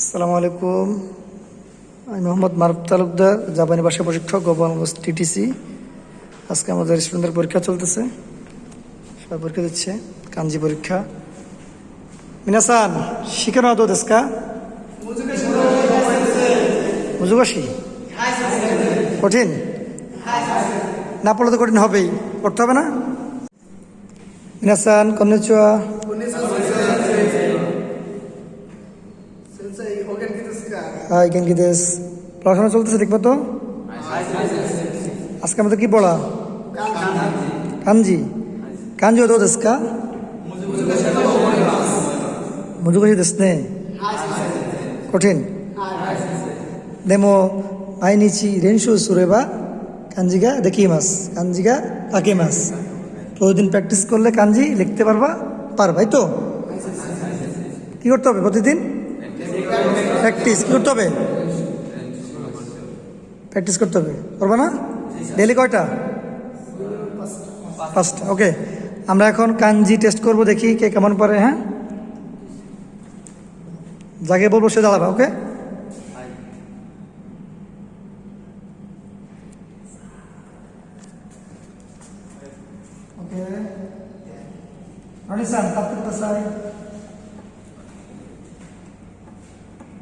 আসসালামু আলাইকুম আমি মোহাম্মদ মারুফ তালুকদার জাপানি ভাষা প্রশিক্ষক গোপালগঞ্জ টিটিসি আজকে আমাদের স্টুডেন্টদের পরীক্ষা চলতেছে সবাই পরীক্ষা দিচ্ছে কাঞ্জি পরীক্ষা মিনাসান শিখানো হতো দেশকা মুজুকাশি কঠিন না পড়লে তো কঠিন হবেই পড়তে হবে না মিনাসান কন্যাচুয়া হাই ক্যান কি দেশ পড়াশোনা চলতেছে দেখবো তো আজকে আমাদের কি পড়া কাঞ্জি কাঞ্জি হতো দেশকা মুজু কাছে দেশ নে কঠিন দেমো আই নিচি রেনশু বা কাঞ্জিগা দেখি মাস কাঞ্জিগা কাকে মাস প্রতিদিন প্র্যাকটিস করলে কাঞ্জি লিখতে পারবা পারবাই তো কী করতে হবে প্রতিদিন প্র্যাকটিস করতে হবে প্র্যাকটিস করতে হবে করবে না ডেলি কয়টা ফার্স্ট ওকে আমরা এখন কাঞ্জি টেস্ট করব দেখি কে কেমন পারে হ্যাঁ যাকে বলবো সে দাঁড়াবা ওকে Okay. Understand, Dr. Pasai.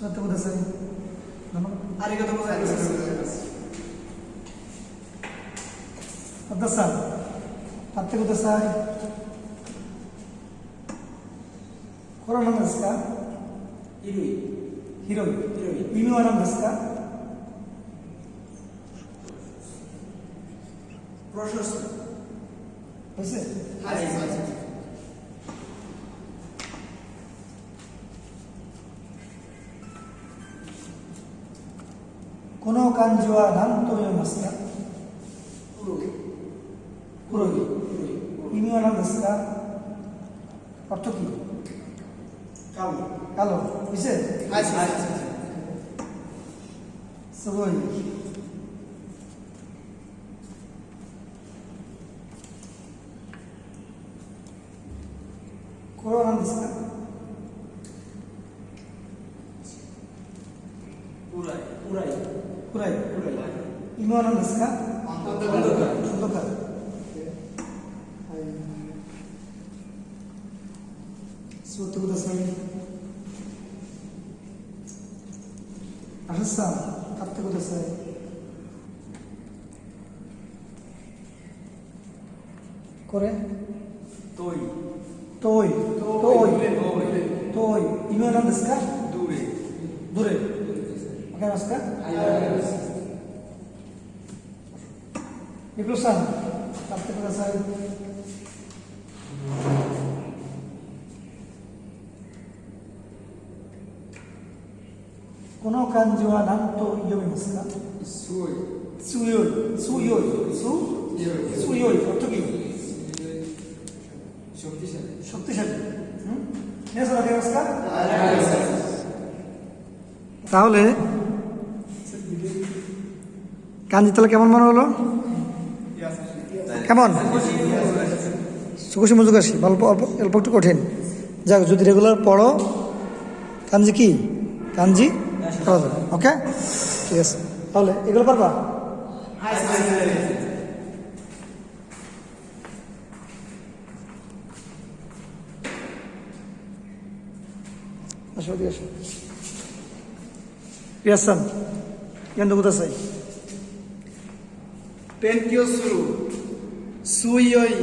座ってくださいありがとうございます和田さん立ってくださいこれは何ですか広い広い広い意は何ですか п о ж а この漢字は何と読みますか黒い意味は何ですかあっと時カロカロ店はいはいすごいこれは何ですか暗い今は何ですか温かい温かはい座ってくださいアハさん立ってくださいこれ遠い遠い遠い遠い今は何ですかどれどれはいイブさん歌ってくださいこの漢字は何と読みますか強い強い強い強い強い時に食器者皆さんわかりますか、はい、はい তাহলে গান্ধী তাহলে কেমন মনে হলো কেমন মজুক আসি অল্প অল্প অল্প একটু কঠিন যাক যদি রেগুলার পড়ো কাঞ্জি কি কাঞ্জি ওকে ঠিক আছে তাহলে এগুলো পারবা আসো দিয়ে আসো ইয়াসান ইয়ান কোথায় পেন্টিওসুরু সুইয়ই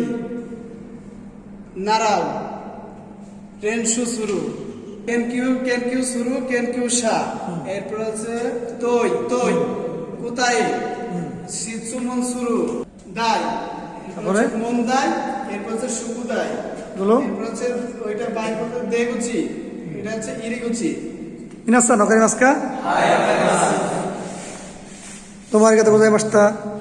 নারাও টেনসু সুরু কেনকিউ কেনকিউ সুরু কেনকিউ সা এরপর হচ্ছে তৈ তৈ কোথায় সিচুমন সুরু দাই তারপরে মন দাই এরপর হচ্ছে সুকু দাই বলো এরপর হচ্ছে ওইটা বাইর করতে দেগুচি এটা হচ্ছে ইরিগুচি ইনাসা নকারি মাসকা তোমার কথা বোঝাই মাস্তা